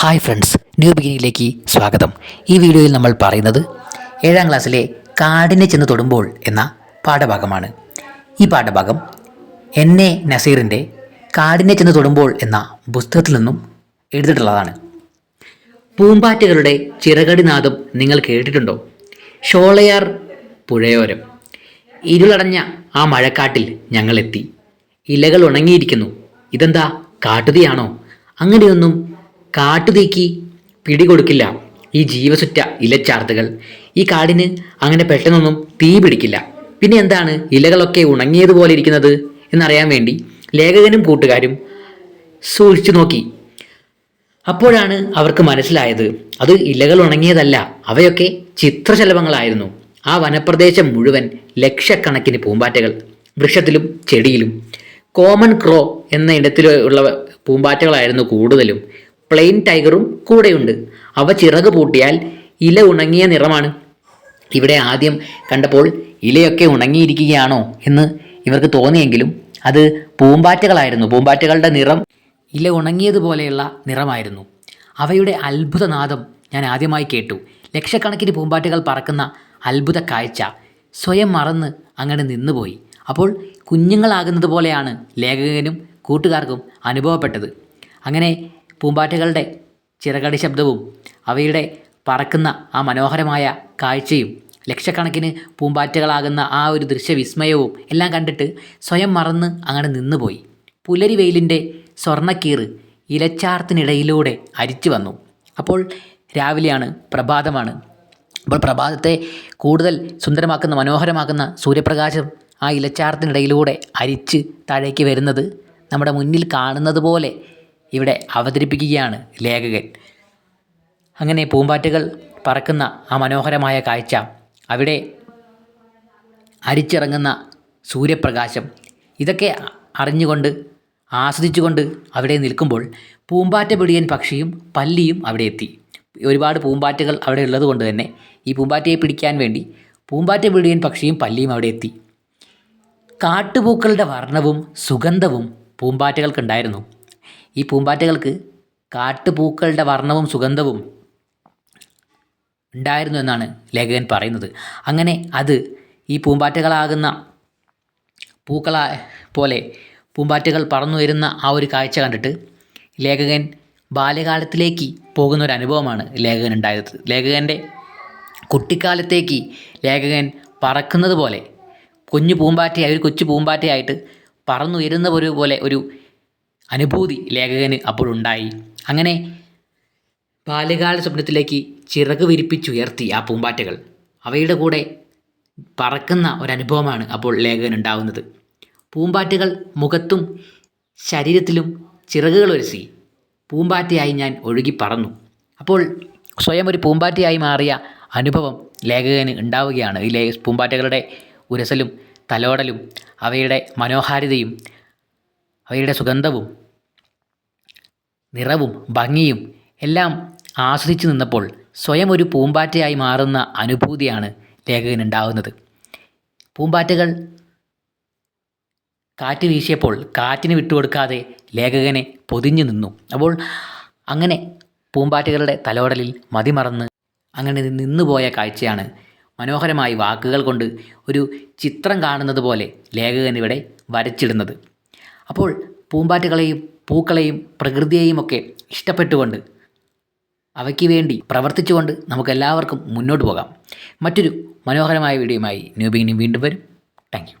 Hi friends new ബിഗിനിങ്ങിലേക്ക് സ്വാഗതം. ഈ വീഡിയോയിൽ നമ്മൾ പറയുന്നത് ഏഴാം ക്ലാസ്സിലെ കാടിനെ ചെന്ന് തൊടുമ്പോൾ എന്ന പാഠഭാഗമാണ്. ഈ പാഠഭാഗം എൻ എ നസീറിന്റെ കാടിനെ ചെന്ന് തൊടുമ്പോൾ എന്ന പുസ്തകത്തിൽ നിന്നും എഴുതിയിട്ടുള്ളതാണ്. പൂമ്പാറ്റകളുടെ ചിറകടിനാദം നിങ്ങൾ കേട്ടിട്ടുണ്ടോ? ഷോളയാർ പുഴയോരം. ഇരുളടഞ്ഞ ആ മഴക്കാട്ടിൽ ഞങ്ങളെത്തി ഇലകൾ ഉണങ്ങിയിരിക്കുന്നു. ഇതെന്താ? കാട്ടുതിയാണോ? അങ്ങനെയൊന്നും കാട്ടുതീക്ക് പിടികൊടുക്കില്ല. ഈ ജീവസുറ്റ ഇലച്ചാർത്തുകൾ. ഈ കാടിന് അങ്ങനെ പെട്ടെന്നൊന്നും തീ പിടിക്കില്ല. പിന്നെ എന്താണ് ഇലകളൊക്കെ ഉണങ്ങിയതുപോലെ ഇരിക്കുന്നത് എന്നറിയാൻ വേണ്ടി ലേഖകനും കൂട്ടുകാരും സൂക്ഷിച്ചു നോക്കി. അപ്പോഴാണ് അവർക്ക് മനസ്സിലായത്. അത് ഇലകൾ ഉണങ്ങിയതല്ല അവയൊക്കെ ചിത്രശലഭങ്ങളായിരുന്നു. ആ വനപ്രദേശം മുഴുവൻ ലക്ഷക്കണക്കിന് പൂമ്പാറ്റകൾ വൃക്ഷത്തിലും ചെടിയിലും. കോമൺ ക്രോ എന്ന ഇനത്തിലുള്ള പൂമ്പാറ്റകളായിരുന്നു കൂടുതലും. പ്ലെയിൻ ടൈഗറും കൂടെയുണ്ട്. അവ ചിറക് പൂട്ടിയാൽ ഇല ഉണങ്ങിയ നിറമാണ്. ഇവിടെ ആദ്യം കണ്ടപ്പോൾ ഇലയൊക്കെ ഉണങ്ങിയിരിക്കുകയാണോ എന്ന് ഇവർക്ക് തോന്നിയെങ്കിലും അത് പൂമ്പാറ്റകളായിരുന്നു. പൂമ്പാറ്റകളുടെ നിറം ഇല ഉണങ്ങിയതുപോലെയുള്ള നിറമായിരുന്നു. അവയുടെ അത്ഭുതനാദം ഞാൻ ആദ്യമായി കേട്ടു. ലക്ഷക്കണക്കിന് പൂമ്പാറ്റകൾ പറക്കുന്ന അത്ഭുത കാഴ്ച സ്വയം മറന്ന് അങ്ങനെ നിന്നുപോയി. അപ്പോൾ കുഞ്ഞുങ്ങളാകുന്നത് പോലെയാണ് ലേഖകനും കൂട്ടുകാർക്കും അനുഭവപ്പെട്ടത്. അങ്ങനെ പൂമ്പാറ്റകളുടെ ചിറകടി ശബ്ദവും അവയുടെ പറക്കുന്ന ആ മനോഹരമായ കാഴ്ചയും ലക്ഷക്കണക്കിന് പൂമ്പാറ്റകളാകുന്ന ആ ഒരു ദൃശ്യവിസ്മയവും എല്ലാം കണ്ടിട്ട് സ്വയം മറന്ന് അങ്ങനെ നിന്നുപോയി. പുലരി വെയിലിന്റെ സ്വർണക്കീറ് ഇലച്ചാർത്തിനിടയിലൂടെ അരിച്ചു വന്നു. അപ്പോൾ രാവിലെയാണ് പ്രഭാതമാണ്. അപ്പോൾ പ്രഭാതത്തെ കൂടുതൽ സുന്ദരമാക്കുന്ന മനോഹരമാക്കുന്ന സൂര്യപ്രകാശം ആ ഇലച്ചാർത്തിനിടയിലൂടെ അരിച്ച് താഴേക്ക് വരുന്നത് നമ്മുടെ മുന്നിൽ കാണുന്നത് പോലെ ഇവിടെ അവതരിപ്പിക്കുകയാണ് ലേഖകൻ. അങ്ങനെ പൂമ്പാറ്റകൾ പറക്കുന്ന ആ മനോഹരമായ കാഴ്ച അവിടെ അരിച്ചിറങ്ങുന്ന സൂര്യപ്രകാശം ഇതൊക്കെ അറിഞ്ഞുകൊണ്ട് ആസ്വദിച്ചുകൊണ്ട് അവിടെ നിൽക്കുമ്പോൾ പൂമ്പാറ്റ പിടിയൻ പക്ഷിയും പല്ലിയും അവിടെ എത്തി. ഒരുപാട് പൂമ്പാറ്റകൾ അവിടെ ഉള്ളതുകൊണ്ട് തന്നെ ഈ പൂമ്പാറ്റയെ പിടിക്കാൻ വേണ്ടി പൂമ്പാറ്റ പിടിയൻ പക്ഷിയും പല്ലിയും അവിടെ എത്തി. കാട്ടുപൂക്കളുടെ വർണവും സുഗന്ധവും പൂമ്പാറ്റകൾക്കുണ്ടായിരുന്നു. ഈ പൂമ്പാറ്റകൾക്ക് കാട്ടുപൂക്കളുടെ വർണവും സുഗന്ധവും ഉണ്ടായിരുന്നു എന്നാണ് ലേഖകൻ പറയുന്നത്. അങ്ങനെ അത് ഈ പൂമ്പാറ്റകളാകുന്ന പൂക്കള പോലെ പൂമ്പാറ്റകൾ പറന്നു വരുന്ന ആ ഒരു കാഴ്ച കണ്ടിട്ട് ലേഖകൻ ബാല്യകാലത്തിലേക്ക് പോകുന്ന ഒരു അനുഭവമാണ് ലേഖകൻ ഉണ്ടായത്. ലേഖകന്റെ കുട്ടിക്കാലത്തേക്ക് ലേഖകൻ പറക്കുന്നത് പോലെ കുഞ്ഞു പൂമ്പാറ്റയായി ഒരു കൊച്ചു പൂമ്പാറ്റയായിട്ട് പറന്നുയരുന്ന ഒരു പോലെ ഒരു അനുഭൂതി ലേഖകന് അപ്പോഴുണ്ടായി അങ്ങനെ ബാല്യകാല സ്വപ്നത്തിലേക്ക് ചിറക് വിരിപ്പിച്ചുയർത്തി ആ പൂമ്പാറ്റകൾ. അവയുടെ കൂടെ പറക്കുന്ന ഒരനുഭവമാണ് അപ്പോൾ ലേഖകൻ ഉണ്ടാകുന്നത് പൂമ്പാറ്റകൾ മുഖത്തും ശരീരത്തിലും ചിറകുകൾ ഒരുസി പൂമ്പാറ്റയായി ഞാൻ ഒഴുകി പറന്നു. അപ്പോൾ സ്വയം ഒരു പൂമ്പാറ്റയായി മാറിയ അനുഭവം ലേഖകന് ഉണ്ടാവുകയാണ്. ഈ ലേ പൂമ്പാറ്റകളുടെ ഉരസലും തലോടലും അവയുടെ മനോഹാരിതയും അവയുടെ സുഗന്ധവും നിറവും ഭംഗിയും എല്ലാം ആസ്വദിച്ചു നിന്നപ്പോൾ സ്വയം ഒരു പൂമ്പാറ്റയായി മാറുന്ന അനുഭൂതിയാണ് ലേഖകന് ഉണ്ടാകുന്നത് പൂമ്പാറ്റകൾ കാറ്റ് വീശിയപ്പോൾ കാറ്റിന് വിട്ടുകൊടുക്കാതെ ലേഖകനെ പൊതിഞ്ഞു നിന്നു. അപ്പോൾ അങ്ങനെ പൂമ്പാറ്റകളുടെ തലോടലിൽ മതിമറന്ന് അങ്ങനെ നിന്നുപോയ കാഴ്ചയാണ് മനോഹരമായി വാക്കുകൾ കൊണ്ട് ഒരു ചിത്രം കാണുന്നത് പോലെ ലേഖകൻ ഇവിടെ വരച്ചിടുന്നത്. അപ്പോൾ പൂമ്പാറ്റകളെയും പൂക്കളെയും പ്രകൃതിയെയും ഒക്കെ ഇഷ്ടപ്പെട്ടുകൊണ്ട് അവയ്ക്ക് വേണ്ടി പ്രവർത്തിച്ചുകൊണ്ട് നമുക്കെല്ലാവർക്കും മുന്നോട്ട് പോകാം. മറ്റൊരു മനോഹരമായ വീഡിയോയുമായി ന്യൂബിങ്ങിനും വീണ്ടും വരും. താങ്ക്